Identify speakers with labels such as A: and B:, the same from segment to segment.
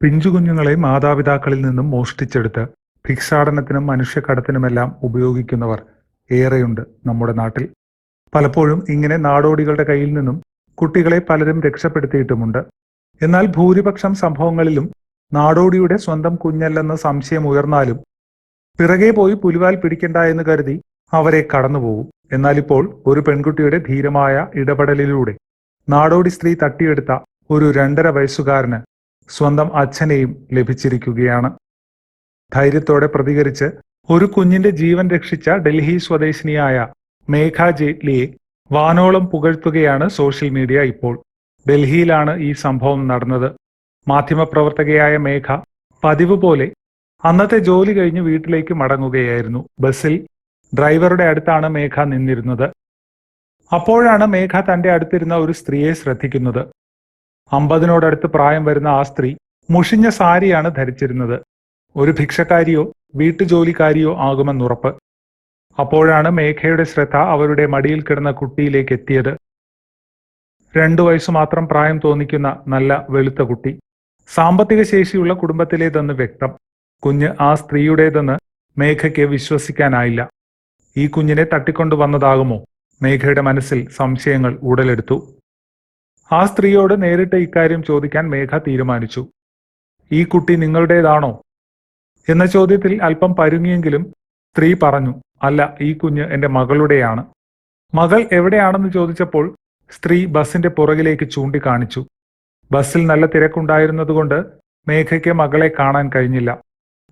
A: പിഞ്ചുകുഞ്ഞുങ്ങളെ മാതാപിതാക്കളിൽ നിന്നും മോഷ്ടിച്ചെടുത്ത് ഭിക്ഷാടനത്തിനും മനുഷ്യക്കടത്തിനുമെല്ലാം ഉപയോഗിക്കുന്നവർ ഏറെയുണ്ട് നമ്മുടെ നാട്ടിൽ. പലപ്പോഴും ഇങ്ങനെ നാടോടികളുടെ കയ്യിൽ നിന്നും കുട്ടികളെ പലരും രക്ഷപ്പെടുത്തിയിട്ടുമുണ്ട്. എന്നാൽ ഭൂരിപക്ഷം സംഭവങ്ങളിലും നാടോടിയുടെ സ്വന്തം കുഞ്ഞല്ലെന്ന സംശയം ഉയർന്നാലും പിറകെ പോയി പുലിവാൽ പിടിക്കണ്ട എന്ന് കരുതി അവരെ കടന്നുപോകും. എന്നാൽ ഇപ്പോൾ ഒരു പെൺകുട്ടിയുടെ ധീരമായ ഇടപെടലിലൂടെ നാടോടി സ്ത്രീ തട്ടിയെടുത്ത ഒരു രണ്ടര വയസ്സുകാരന് സ്വന്തം അച്ഛനെയും ലഭിച്ചിരിക്കുകയാണ്. ധൈര്യത്തോടെ പ്രതികരിച്ച് ഒരു കുഞ്ഞിന്റെ ജീവൻ രക്ഷിച്ച ഡൽഹി സ്വദേശിനിയായ മേഘ ജെയ്റ്റ്ലിയെ വാനോളം പുകഴ്ത്തുകയാണ് സോഷ്യൽ മീഡിയ ഇപ്പോൾ. ഡൽഹിയിലാണ് ഈ സംഭവം നടന്നത്. മാധ്യമപ്രവർത്തകയായ മേഘ പതിവ് പോലെ അന്നത്തെ ജോലി കഴിഞ്ഞ് വീട്ടിലേക്ക് മടങ്ങുകയായിരുന്നു. ബസ്സിൽ ഡ്രൈവറുടെ അടുത്താണ് മേഘ നിന്നിരുന്നത്. അപ്പോഴാണ് മേഘ തന്റെ അടുത്തിരുന്ന ഒരു സ്ത്രീയെ ശ്രദ്ധിക്കുന്നത്. അമ്പതിനോടടുത്ത് പ്രായം വരുന്ന ആ സ്ത്രീ മുഷിഞ്ഞ സാരിയാണ് ധരിച്ചിരുന്നത്. ഒരു ഭിക്ഷക്കാരിയോ വീട്ടുജോലിക്കാരിയോ ആകുമെന്നുറപ്പ്. അപ്പോഴാണ് മേഘയുടെ ശ്രദ്ധ അവരുടെ മടിയിൽ കിടന്ന കുട്ടിയിലേക്ക് എത്തിയത്. രണ്ടു വയസ്സു മാത്രം പ്രായം തോന്നിക്കുന്ന നല്ല വെളുത്ത കുട്ടി. സാമ്പത്തിക ശേഷിയുള്ള കുടുംബത്തിലേതെന്ന് വ്യക്തം. കുഞ്ഞ് ആ സ്ത്രീയുടേതെന്ന് മേഘയ്ക്ക് വിശ്വസിക്കാനായില്ല. ഈ കുഞ്ഞിനെ തട്ടിക്കൊണ്ടു വന്നതാകുമോ മേഘയുടെ മനസ്സിൽ സംശയങ്ങൾ ഉടലെടുത്തു. ആ സ്ത്രീയോട് നേരിട്ട് ഇക്കാര്യം ചോദിക്കാൻ മേഘ തീരുമാനിച്ചു. ഈ കുട്ടി നിങ്ങളുടേതാണോ? എന്ന ചോദ്യത്തിൽ അല്പം പരുങ്ങിയെങ്കിലും സ്ത്രീ പറഞ്ഞു അല്ല ഈ കുഞ്ഞ് എന്റെ മകളുടെയാണ്. മകൾ എവിടെയാണെന്ന് ചോദിച്ചപ്പോൾ സ്ത്രീ ബസിന്റെ പുറകിലേക്ക് ചൂണ്ടിക്കാണിച്ചു. ബസ്സിൽ നല്ല തിരക്കുണ്ടായിരുന്നതുകൊണ്ട് മേഘയ്ക്ക് മകളെ കാണാൻ കഴിഞ്ഞില്ല.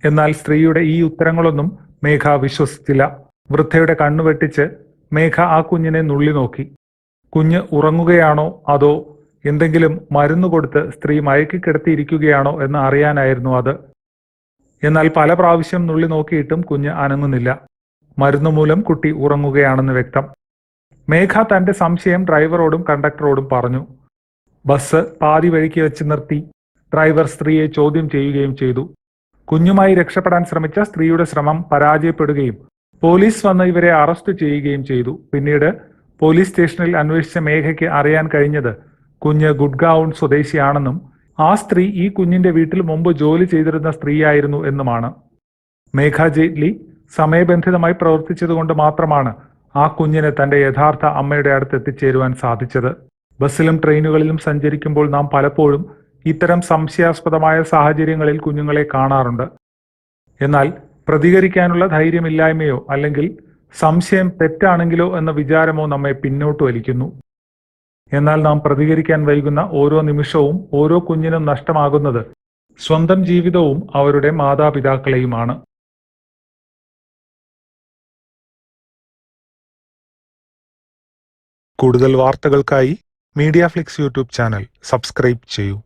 A: എന്നാൽ സ്ത്രീയുടെ ഈ ഉത്തരങ്ങളൊന്നും മേഘ വിശ്വസിച്ചില്ല. വൃദ്ധയുടെ കണ്ണുവെട്ടിച്ച് മേഘ ആ കുഞ്ഞിനെ നുള്ളി നോക്കി കുഞ്ഞ് ഉറങ്ങുകയാണോ അതോ എന്തെങ്കിലും മരുന്ന് കൊടുത്ത് സ്ത്രീ മയക്കിക്കിടത്തിയിരിക്കുകയാണോ എന്ന് അറിയാനായിരുന്നു അത്. എന്നാൽ പല പ്രാവശ്യം നുള്ളി നോക്കിയിട്ടും കുഞ്ഞ് അനങ്ങുന്നില്ല. മരുന്ന് മൂലം കുട്ടി ഉറങ്ങുകയാണെന്ന് വ്യക്തം. മേഘ തന്റെ സംശയം ഡ്രൈവറോടും കണ്ടക്ടറോടും പറഞ്ഞു. ബസ് പാതി വഴിക്ക് വെച്ച് നിർത്തി. ഡ്രൈവർ സ്ത്രീയെ ചോദ്യം ചെയ്യുകയും ചെയ്തു. കുഞ്ഞുമായി രക്ഷപ്പെടാൻ ശ്രമിച്ച സ്ത്രീയുടെ ശ്രമം പരാജയപ്പെടുകയും പോലീസ് വന്ന് ഇവരെ അറസ്റ്റ് ചെയ്യുകയും ചെയ്തു. പിന്നീട് പോലീസ് സ്റ്റേഷനിൽ അന്വേഷിച്ച മേഘയ്ക്ക് അറിയാൻ കഴിഞ്ഞത് കുഞ്ഞ് ഗുഡ്ഗാവൺ സ്വദേശിയാണെന്നും ആ സ്ത്രീ ഈ കുഞ്ഞിന്റെ വീട്ടിൽ മുമ്പ് ജോലി ചെയ്തിരുന്ന സ്ത്രീയായിരുന്നു എന്നുമാണ്. മേഘ ജെയ്റ്റ്ലി സമയബന്ധിതമായി പ്രവർത്തിച്ചതുകൊണ്ട് മാത്രമാണ് ആ കുഞ്ഞിനെ തന്റെ യഥാർത്ഥ അമ്മയുടെ അടുത്ത് എത്തിച്ചേരുവാൻ സാധിച്ചത്. ബസ്സിലും ട്രെയിനുകളിലും സഞ്ചരിക്കുമ്പോൾ നാം പലപ്പോഴും ഇത്തരം സംശയാസ്പദമായ സാഹചര്യങ്ങളിൽ കുഞ്ഞുങ്ങളെ കാണാറുണ്ട്. എന്നാൽ പ്രതികരിക്കാനുള്ള ധൈര്യമില്ലായ്മയോ അല്ലെങ്കിൽ സംശയം തെറ്റാണെങ്കിലോ എന്ന വിചാരമോ നമ്മെ പിന്നോട്ട് വലിക്കുന്നു. എന്നാൽ നാം പ്രതികരിക്കാൻ വൈകുന്ന ഓരോ നിമിഷവും ഓരോ കുഞ്ഞിനും നഷ്ടമാകുന്നത് സ്വന്തം ജീവിതവും അവരുടെ മാതാപിതാക്കളെയുമാണ്. കൂടുതൽ വാർത്തകൾക്കായി Media Flix YouTube channel subscribe ചെയ്യൂ.